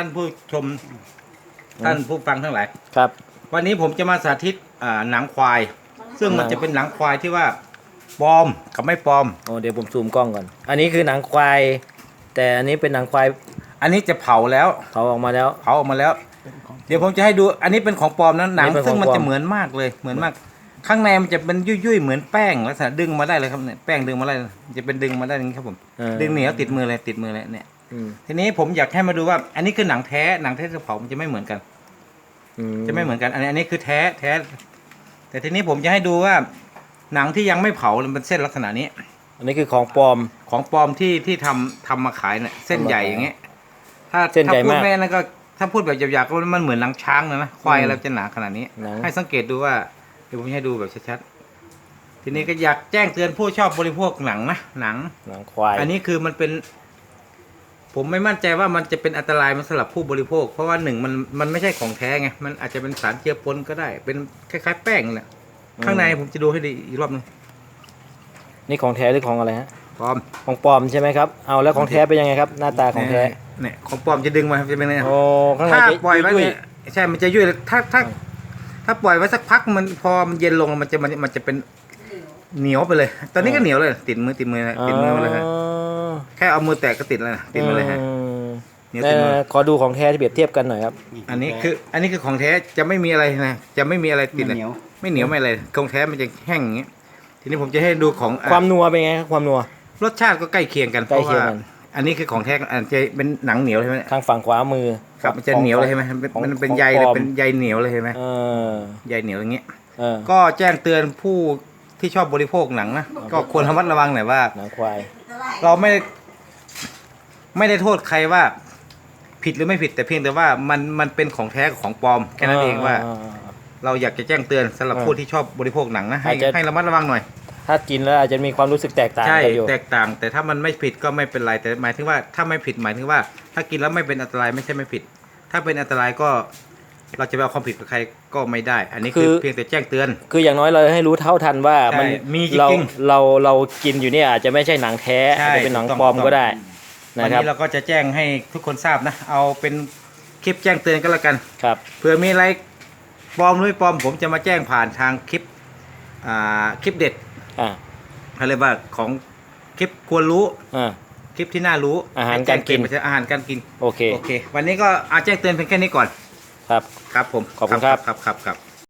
ท่านผู้ชมท่านผู้ฟังทั้งหลาย ครับ วันนี้ผมจะมาสาธิตอ่าหนังควาย ซึ่งมันหนังจะเป็นหนังควายที่ว่าปลอมกับไม่ปลอม โอ้เดี๋ยวผมซูมกล้องก่อน อันนี้คือหนังควาย แต่อันนี้เป็นหนังควายอันนี้จะเผาแล้วเขาออกมาแล้ว เผาออกมาแล้ว เดี๋ยวผมจะให้ดู อันนี้เป็นของปลอมนะหนังอันนี้เป็นของซึ่งมันปลอจะมเหมือนมากเลยเหมือนมาก ข้างในมันจะเป็นยุ่ยๆเหมือนแป้งลักษณะดึงมาได้เลยครับเนี่ยแป้งดึงมาได้จะเป็นดึงมาได้อย่างนี้ครับผม เออดึงเหนียวติดมือเลยติดมือเลยเนี่ย อืมทีนี้ผมอยากให้มาดูว่า อันนี้คือหนังแท้หนังแท้กับเผามันจะไม่เหมือนกัน อืจะไม่เหมือนกัน อันนี้อันนี้คือแท้แท้ แต่ทีนี้ผมจะให้ดูว่า หนังที่ยังไม่เผามันเป็นเส้นลักษณะนี้ อันนี้คือของปลอม ของปลอมที่ที่ทำทำมาขายเนี่ยเส้นใหญ่อย่างเงี้ยถ้าเส้นถ้าใหญ่พูดมากแม่นั่นก็ถ้าพูดแบบหยาบๆก็มันเหมือนหนังช้างนะนะควายอืมอะไรจะหนาขนาดนี้ หนัง ให้สังเกตดูว่าเดี๋ยวผมให้ดูแบบชัดๆทีนี้ก็อยากแจ้งเตือนผู้ชอบบริโภคหนังนะหนัง หนังควายอันนี้คือมันเป็น ผมไม่มั่นใจว่ามันจะเป็นอันตรายมันสำหรับผู้บริโภค เพราะว่าหนึ่งมันมันไม่ใช่ของแท้ไงมันอาจจะเป็นสารเจือปนก็ได้ เป็นคล้ายๆแป้งแหละข้างในผมจะดูให้ดีอีกรอบหนึงนี่ของแท้หรือของอะไรฮะ ปลอมของปลอมใช่ไหมครับ เอาแล้วของแท้เป็นยังไงครับ หน้าตาของแท้ เนี่ยของปลอมจะดึงมาจะเป็นไงโอ้ ข้างในถ้าจะปล่อยไว้ยุ่ยเนี่ยใช่มันจะยุ่ยเลยถ้าถ้า ถ้าปล่อยไว้สักพักมันพอมันเย็นลงมันจะมันมันจะเป็นเหนียวไปเลย ตอนนี้ก็เหนียวเลย ติดมือติดมือเลยติดมือมาเลยฮะอ๋อแค่เอามือแตะก็ติดแล้วนะติดมาเลยฮะ อืมเหนียวติดมือเอ่อขอดูของแท้ที่เปรียบเทียบกันหน่อยครับ อันนี้คือ อันนี้คือของแท้จะไม่มีอะไรนะจะไม่มีอะไรติดเลยเหนียว ไม่เหนียวไม่อะไรของแท้มันจะแห้งอย่างเงี้ยทีนี้ผมจะให้ดูของอะความนัวเป็นไงครับความนัว รสชาติก็ใกล้เคียงกันเพใกล้ราะเคียงว่ากัน อันนี้คือของแท้อันจะเป็นหนังเหนียวใช่ไหมทางฝั่งขวามือ ครับมันจะเหนียวเลยใช่ไหมมันเป็นของมันเป็นของใยเลยปลอม เป็นใยเหนียวเลยใช่ไหมเออใยเหนียวอย่างเงี้ย เออก็แจ้งเตือนผู้ที่ชอบบริโภคหนังนะก็ควรระมัดระวังหน่อยว่า หนังควายเราไม่ ได้ไม่ได้โทษใครว่า ผิดหรือไม่ผิดแต่เพียงแต่ว่ามันมันเป็นของแท้กับของปลอมแค่นั้นเองว่า เราอยากจะแจ้งเตือนสำหรับอ่าผู้ที่ชอบบริโภคหนังนะให้อาจจะ ให้ระมัดระวังหน่อย ถ้ากินแล้วอาจจะมีความรู้สึกแตกต่างใช่กันอยู่ แตกต่าง แต่ถ้ามันไม่ผิดก็ไม่เป็นไรแต่หมายถึงว่าถ้าไม่ผิดหมายถึงว่า ถ้ากินแล้วไม่เป็นอันตรายไม่ใช่ไม่ผิด ถ้าเป็นอันตรายก็เราจะไปเอาความผิดกับใครก็ไม่ได้ อันนี้คือเพียงแต่แจ้งเตือน คืออย่างน้อยเราให้รู้เท่าทันว่าใช่มันมีจริงๆเราเราเรากินอยู่เนี่ยอาจจะไม่ใช่หนังแท้ใช่อาจจะเป็นหนังถูกต้องปลอมถูกต้อง ก็ได้ วันะนครับนี้เราก็จะแจ้งให้ทุกคนทราบนะ เอาเป็นคลิปแจ้งเตือนก็แล้วกัน ครับเผื่อมีอะไรปลอมหรือไม่ปลอมผมจะมาแจ้งผ่านทางคลิปอ่าคลิปเด็ดอ่าเขาเรียกว่าของคลิปควรรู้อ่า คลิปที่น่ารู้อาหารให้แจ้งการกินเตือไปอาหารการกินโอเคโอเค วันนี้ก็อาแจ้งเตือนเพียงแค่นี้ก่อนครับ ครับผมขอบคุณครับ ครับครับครับ